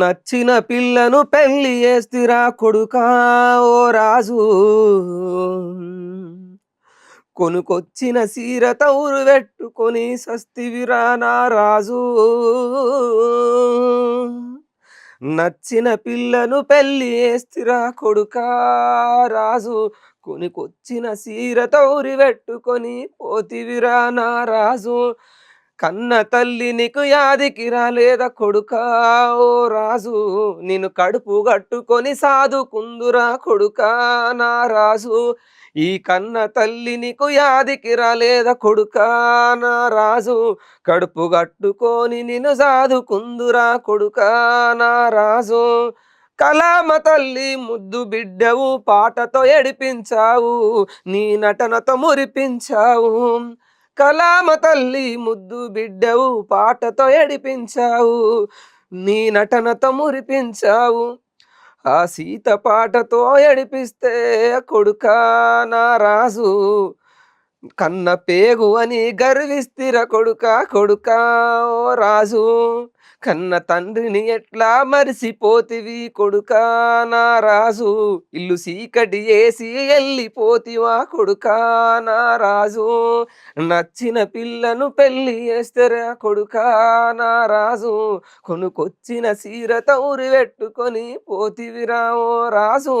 నచ్చిన పిల్లను పెళ్ళి చేస్తిరా కొడుకా ఓ రాజు. కొనుకొచ్చిన సీర తౌరు పెట్టుకొని సస్తివిరా నా రాజు. నచ్చిన పిల్లను పెళ్ళి చేస్తిరా కొడుకా రాజు. కొనుకొచ్చిన సీర తౌరి పెట్టుకొని పోతివిరా నా రాజు. కన్న తల్లి నీకు యాదికి రాలేదా కొడుకా? ఓ రాజు నిన్ను కడుపు కట్టుకొని సాధుకుందురా కొడుకా? నా రాజు ఈ కన్న తల్లి నీకు యాదికి రాలేదా కొడుకా? నా రాజు కడుపు కట్టుకొని నిన్ను సాధుకుందురా కొడుకా? నా రాజు కలామ తల్లి ముద్దు బిడ్డవు పాటతో ఎడిపించావు నీ నటనతో మురిపించావు. కలామ తల్లి ముద్దు బిడ్డవు పాటతో ఎడిపించావు నీ నటనతో మురిపించావు. ఆ సీత పాటతో ఎడిపిస్తే కొడుకా నా రాజు కన్న పేగు అని గర్విస్తిర కొడుక కొడుకా ఓ రాజు. కన్న తండ్రిని ఎట్లా మరిసిపోతివి? కొడుకా నా రాజు. ఇల్లు సీకటి వేసి వెళ్ళిపోతివా కొడుకా నా రాజు. నచ్చిన పిల్లను పెళ్ళి చేస్తారా? కొడుకా నా రాజు. కొనుకొచ్చిన సీర తౌరి పెట్టుకొని పోతివిరా? ఓ రాజు.